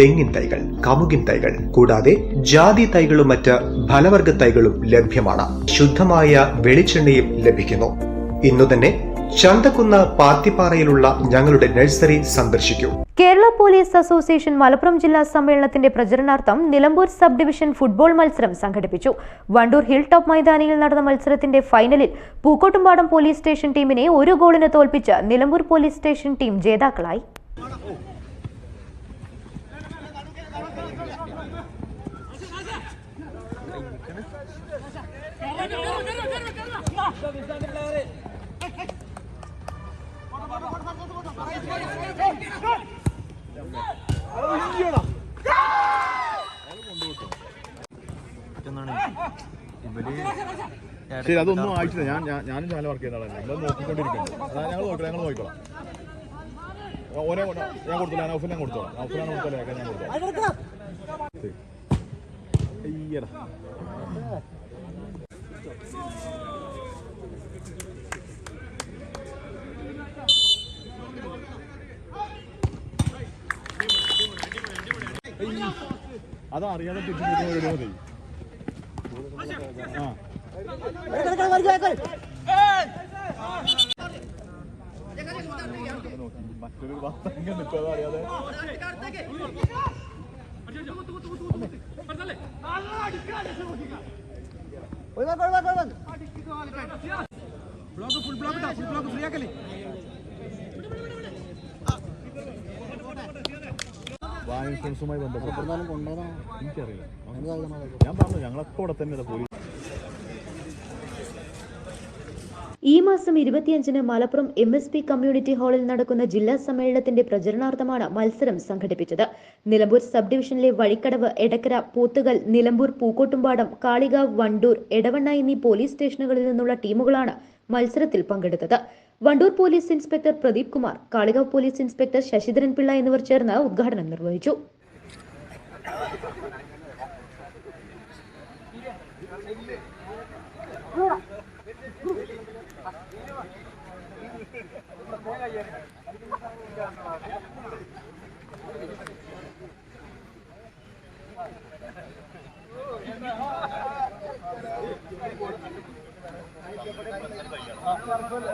തെങ്ങിൻ തൈകൾ കമുകിൻ തൈകൾ കൂടാതെ ജാതി തൈകളും മറ്റ് ഫലവർഗ തൈകളും ലഭ്യമാണ്. ശുദ്ധമായ വെളിച്ചെണ്ണയും ലഭിക്കുന്നു. ഇന്നു തന്നെ ചന്തക്കുന്ന് പാത്തിപ്പാറയിലുള്ള ഞങ്ങളുടെ നഴ്സറി സന്ദർശിക്കൂ. കേരള പോലീസ് അസോസിയേഷൻ മലപ്പുറം ജില്ലാ സമ്മേളനത്തിന്റെ പ്രചരണാർത്ഥം നിലമ്പൂർ സബ് ഡിവിഷൻ ഫുട്ബോൾ മത്സരം സംഘടിപ്പിച്ചു. വണ്ടൂർ ഹിൽ ടോപ്പ് മൈതാനിയിൽ നടന്ന മത്സരത്തിന്റെ ഫൈനലിൽ പൂക്കോട്ടുംപാടം പോലീസ് സ്റ്റേഷൻ ടീമിനെ ഒരു ഗോളിന് തോൽപ്പിച്ച് നിലമ്പൂർ പോലീസ് സ്റ്റേഷൻ ടീം ജേതാക്കളായി. ശരി അതൊന്നും ആയിട്ടില്ല. ഞാൻ ഞാനും ചാനൽ വർക്ക് ചെയ്യുന്ന ആളാണ് ഞങ്ങൾ നോക്കിക്കൊണ്ടിരിക്കുന്നത് അതാ ഞങ്ങൾ നോക്കില്ല ഞങ്ങൾ നോക്കിക്കോളാം ഓരോ ഞാൻ കൊടുത്തോളാം നൗഫിൽ ഞാൻ കൊടുത്തോളാം. നൗഫിലാണ് കൊടുത്തോളാം. ഞാൻ കൊടുത്തോളാം. അയ്യടാ. തിരിച്ചു കൊടുക്കുന്ന മതി. ആ. മറ്റൊരു ഇങ്ങനെ നിൽക്കാതെ അറിയാതെ വാ ഇൻഷുറൻസുമായി ബന്ധപ്പെട്ട് എനിക്കറിയില്ല. ഞാൻ പറഞ്ഞു ഞങ്ങളൊക്കെ ഇവിടെ തന്നെ പോലീസ് ഈ മാസം ഇരുപത്തിയഞ്ചിന് Malappuram M S P community ഹാളിൽ നടക്കുന്ന ജില്ലാ സമ്മേളനത്തിന്റെ പ്രചരണാർത്ഥമാണ് മത്സരം സംഘടിപ്പിച്ചത്. നിലമ്പൂർ സബ് ഡിവിഷനിലെ വഴിക്കടവ് എടക്കര പോത്തുകൽ നിലമ്പൂർ പൂക്കോട്ടുംപാടം കാളികാവ് വണ്ടൂർ എടവണ്ണ എന്നീ പോലീസ് സ്റ്റേഷനുകളിൽ നിന്നുള്ള ടീമുകളാണ് മത്സരത്തിൽ പങ്കെടുത്തത്. Wandoor police inspector Pradeep Kumar Kalikavu police inspector Sasidharan Pillai എന്നിവർ ചേർന്ന് ഉദ്ഘാടനം നിർവഹിച്ചു.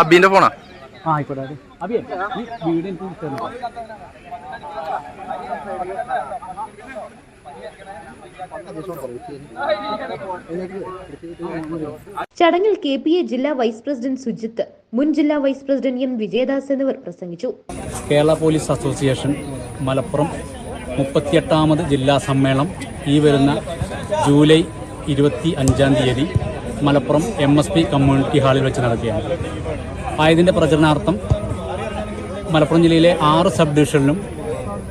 അബിന്റെ ഫോണാ? ആ ആയിക്കോട്ടെ. അബിയെ ഈ വീട് എനിക്ക് ചടങ്ങിൽ കെ പി എ ജില്ലാ വൈസ് പ്രസിഡന്റ് സുജിത്ത് മുൻ ജില്ലാ വൈസ് പ്രസിഡന്റ് എം വിജയദാസ് എന്നിവർ പ്രസംഗിച്ചു. കേരള പോലീസ് അസോസിയേഷൻ മലപ്പുറം മുപ്പത്തിയെട്ടാമത് ജില്ലാ സമ്മേളനം ഈ വരുന്ന ജൂലൈ ഇരുപത്തി അഞ്ചാം തീയതി Malappuram M S P community ഹാളിൽ വെച്ച് നടക്കുകയാണ്. ആയതിന്റെ പ്രചരണാർത്ഥം മലപ്പുറം ജില്ലയിലെ ആറ് സബ് ഡിവിഷനിലും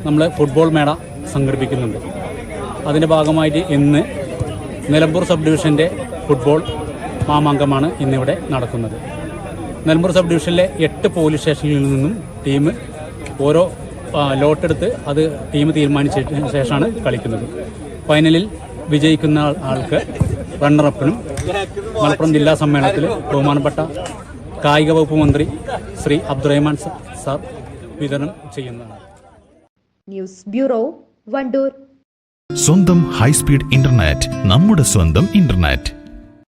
നമ്മൾ ഫുട്ബോൾ മേള സംഘടിപ്പിക്കുന്നുണ്ട്. അതിന്റെ ഭാഗമായിട്ട് ഇന്ന് നിലമ്പൂർ സബ് ഡിവിഷന്റെ ഫുട്ബോൾ മാമാങ്കമാണ് ഇന്നിവിടെ നടക്കുന്നത്. നിലമ്പൂർ സബ് ഡിവിഷനിലെ എട്ട് പോലീസ് സ്റ്റേഷനിൽ നിന്നും ടീം ഓരോ ലോട്ടെടുത്ത് അത് ടീം തീരുമാനിച്ചതിന് ശേഷമാണ് കളിക്കുന്നത്. ഫൈനലിൽ വിജയിക്കുന്ന ആൾ- ആൾക്ക് റണ്ണറപ്പിനും മലപ്പുറം ജില്ലാ സമ്മേളനത്തിൽ ബഹുമാനപ്പെട്ട കായിക വകുപ്പ് മന്ത്രി ശ്രീ അബ്ദുറഹ്മാൻ സർ സാർ വിതരണം ചെയ്യുന്നതാണ്. News bureau Wandoor. സ്വന്തം ഹൈസ്പീഡ് ഇന്റർനെറ്റ് നമ്മുടെ സ്വന്തം ഇന്റർനെറ്റ്.